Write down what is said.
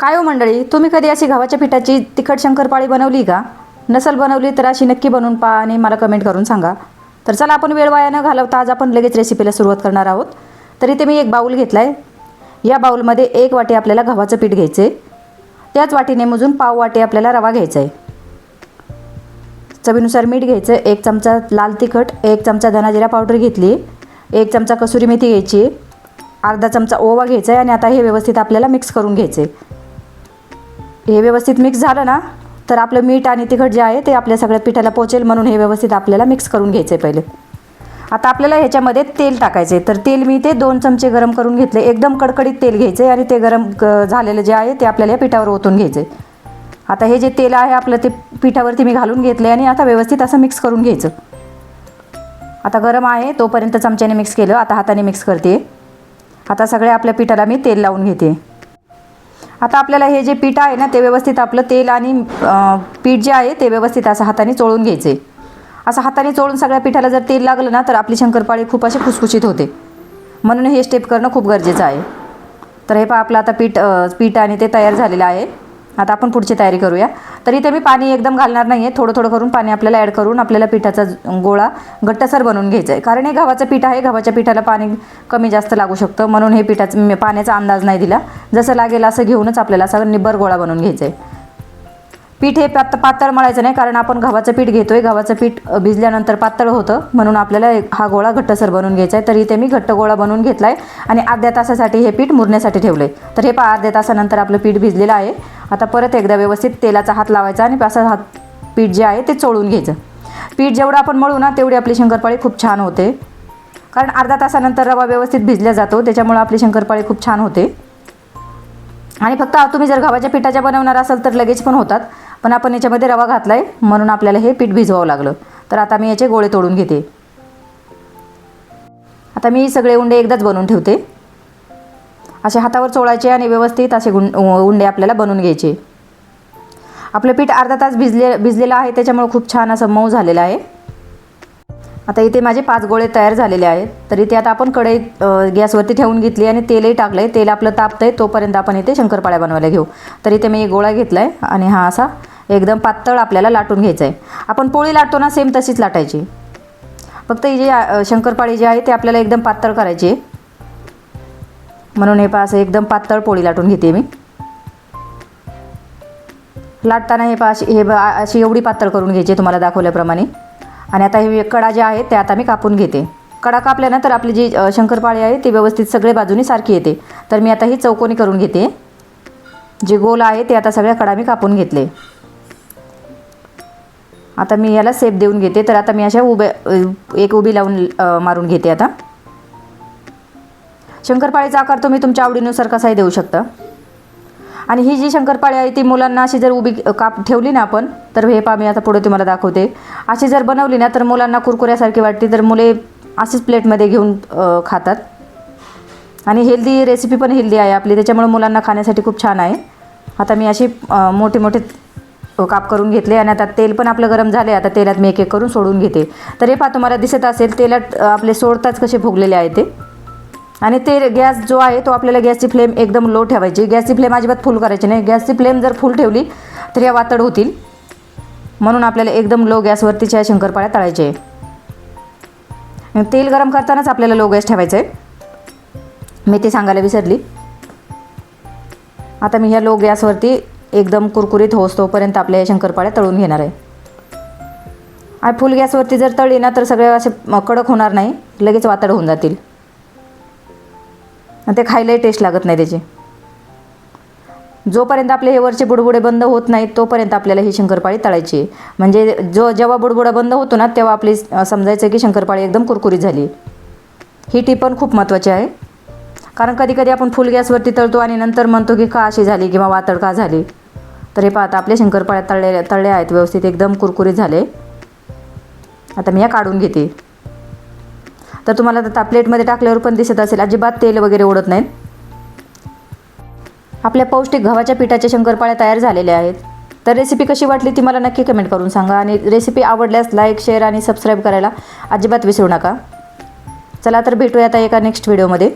काय हो मंडळी? तुम्ही कधी अशी गव्हाच्या पिठाची तिखट शंकरपाळी बनवली का? नसल बनवली तर अशी नक्की बनवून पहा आणि मला कमेंट करून सांगा. तर चला आपण वेळ वाया न घालवता आज आपण लगेच रेसिपीला सुरुवात करणार आहोत. तर इथे मी एक बाऊल घेतला आहे या बाऊलमध्ये एक वाटी आपल्याला गव्हाचं पीठ घ्यायचं आहे त्याच वाटीने मोजून पाव वाटी आपल्याला रवा घ्यायचा आहे चवीनुसार मीठ घ्यायचं एक चमचा लाल तिखट एक चमचा धनाजिरा पावडर घेतली. एक चमचा कसुरी मेथी घ्यायची. अर्धा चमचा ओवा घ्यायचा आहे आणि आता हे व्यवस्थित आपल्याला मिक्स करून घ्यायचे हे व्यवस्थित मिक्स झालं ना तर आपलं मीठ आणि तिखट जे आहे ते आपल्या सगळ्या पिठाला पोचेल म्हणून हे व्यवस्थित आपल्याला मिक्स करून घ्यायचं आहे पहिले. आता आपल्याला ह्याच्यामध्ये तेल टाकायचे तर तेल मी ते दोन चमचे गरम करून घेतले. एकदम कडकडीत तेल घ्यायचे आणि ते गरम क- झालेलं जे आहे ते आपल्याला या पिठावर ओतून घ्यायचे आता हे जे तेल आहे आपलं ते पिठावरती मी घालून घेतले आणि आता व्यवस्थित असं मिक्स करून घ्यायचं. आता गरम आहे तोपर्यंत चमच्याने मिक्स केलं. आता हाताने मिक्स करते. आता सगळ्या आपल्या पिठाला मी तेल लावून घेते. आता आपल्याला हे जे पीठ आहे ना ते व्यवस्थित आपलं तेल आणि पीठ जे आहे ते व्यवस्थित असं हाताने चोळून घ्यायचे. असं हाताने चोळून सगळ्या पिठाला जर तेल लागलं ना तर आपली शंकरपाळी खूप अशी खुसखुशीत होते. म्हणून हे स्टेप करणं खूप गरजेचं आहे. तर हे पहा आपलं आता पीठ पीठ आणि ते तयार झालेलं आहे. आता आपण पुढची तयारी करूया. तर इथे मी पाणी एकदम घालणार नाही आहे थोडं थोडं करून पाणी आपल्याला ॲड करून आपल्याला पिठाचा गोळा घट्टसर बनवून घ्यायचा आहे कारण हे गव्हाचं पीठ आहे गव्हाच्या पिठाला पाणी कमी जास्त लागू शकतं. म्हणून हे पिठाचं पाण्याचा अंदाज नाही दिला. जसं लागेल असं घेऊनच आपल्याला असा निब्बर गोळा बनवून घ्यायचा आहे पीठ हे पात पातळ मळायचं नाही कारण आपण गव्हाचं पीठ घेतोय. गव्हाचं पीठ भिजल्यानंतर पातळ होतं. म्हणून आपल्याला एक- हा गोळा घट्टसर बनवून घ्यायचा आहे तर इथे मी घट्ट गोळा बनवून घेतला आहे आणि अर्ध्या तासासाठी हे पीठ मुरण्यासाठी ठेवलं आहे तर हे पा अर्ध्या तासानंतर आपलं पीठ भिजलेलं आहे. आता परत एकदा व्यवस्थित तेलाचा हात लावायचा आणि असं हात पीठ जे आहे ते चोळून घ्यायचं. पीठ जेवढं आपण मळू ना तेवढी आपली शंकरपाळी खूप छान होते. कारण अर्धा तासानंतर रवा व्यवस्थित भिजला जातो त्याच्यामुळं आपली शंकरपाळी खूप छान होते. आणि फक्त तुम्ही जर गव्हाच्या पिठाच्या बनवणार असाल तर लगेच पण होतात. पण आपण याच्यामध्ये रवा घातला आहे म्हणून आपल्याला हे पीठ भिजवावं लागलं. तर आता मी याचे गोळे तोडून घेते. आता मी सगळे उंडे एकदाच बनवून ठेवते. असे हातावर चोळायचे आणि व्यवस्थित असे गुं उंडे आपल्याला बनवून घ्यायचे. आपलं पीठ अर्धा तास भिजले भिजलेलं आहे त्याच्यामुळे खूप छान असं मऊ झालेलं आहे. आता इथे माझे पाच गोळे तयार झालेले आहेत. तर इथे आता आपण कढई गॅसवरती ठेवून घेतली आणि तेलही टाकलं आहे तेल आपलं तापतं आहे तोपर्यंत आपण इथे शंकरपाळ्या बनवायला घेऊ. तर इथे मी एक गोळा घेतला आहे आणि हा असा एकदम पातळ आपल्याला लाटून घ्यायचा आहे आपण पोळी लाटतो ना सेम तशीच लाटायची. फक्त ही जी शंकरपाळी जी आहे ते आपल्याला एकदम पातळ करायची आहे. म्हणून हे पहा असं एकदम पातळ पोळी लाटून घेते मी. लाटताना हे पहा हे अशी एवढी पातळ करून घ्यायची तुम्हाला दाखवल्याप्रमाणे. आणि आता हे कडा जे आहेत ते आता मी कापून घेते. कडा कापल्यानंतर आपली जी शंकरपाळी आहे ती व्यवस्थित सगळे बाजूनी सारखी येते. तर मी आता ही चौकोनी करून घेते. जे गोल आहे ते आता सगळ्या कडा मी कापून घेतले. आता मी याला सेप देऊन घेते. तर आता मी अशा उभ्या एक उभी लावून मारून घेते आता. शंकरपाळीचा आकार तुम्ही तुमच्या आवडीनुसार कसाही देऊ शकता. आणि ही जी शंकरपाळी आहे ती मुलांना अशी जर उभी काप ठेवली ना आपण तर हे पा मी आता पुढे तुम्हाला दाखवते. अशी जर बनवली ना तर मुलांना कुरकुऱ्यासारखी वाटते तर मुले अशीच प्लेटमध्ये घेऊन खातात. आणि हेल्दी रेसिपी पण हेल्दी आहे आपली त्याच्यामुळे मुलांना खाण्यासाठी खूप छान आहे. आता मी अशी मोठे मोठे काप करून घेतले आणि आता तेल पण आपलं गरम झाले आता तेलात मी एक एक करून सोडून घेते. तर हे पहा तुम्हाला दिसत असेल तेलात आपले सोडताच कसे फुगलेले आहे ते. आणि ते गॅस जो आहे तो आपल्याला गॅसची फ्लेम एकदम लो ठेवायची. गॅसची फ्लेम अजिबात फुल करायची नाही. गॅसची फ्लेम जर फुल ठेवली तर या वातड होतील. म्हणून आपल्याला एकदम लो गॅसवरतीच्या शंकरपाळ्या तळायचे. तेल गरम करतानाच आपल्याला लो गॅस ठेवायचं. आहे मी ते सांगायला विसरली. आता मी ह्या लो गॅसवरती एकदम कुरकुरीत होस तोपर्यंत आपल्या या शंकरपाळ्या तळून घेणार आहे. आणि फुल गॅसवरती जर तळली ना तर सगळे असे कडक होणार नाही. लगेच वातड होऊन जातील. आणि ते खायलाही टेस्ट लागत नाही त्याची. जोपर्यंत आपले हे वरचे बुडबुडे बंद होत नाहीत तोपर्यंत आपल्याला ही शंकरपाळी तळायची म्हणजे जो जेव्हा बुडबुडा बंद होतो ना तेव्हा आपली समजायचं की शंकरपाळी एकदम कुरकुरीत झाली ही टीप पण खूप महत्त्वाची आहे. कारण कधी कधी आपण फुल गॅसवरती तळतो आणि नंतर म्हणतो की का अशी झाली किंवा वातळ का झाली. तर हे पाहता आपल्या शंकरपाळ्या तळलेल्या तळल्या आहेत व्यवस्थित एकदम कुरकुरीत झाले. आता मी या काढून घेते. तर तुम्हाला आता प्लेटमध्ये टाकल्यावर पण दिसत असेल. अजिबात तेल वगैरे ओढत नाहीत आपल्या पौष्टिक गव्हाच्या पिठाच्या शंकरपाळ्या तयार झालेल्या आहेत. तर रेसिपी कशी वाटली ती मला नक्की कमेंट करून सांगा आणि रेसिपी आवडल्यास लाईक शेअर आणि सबस्क्राईब करायला अजिबात विसरू नका. चला तर भेटूया आता एका नेक्स्ट व्हिडिओमध्ये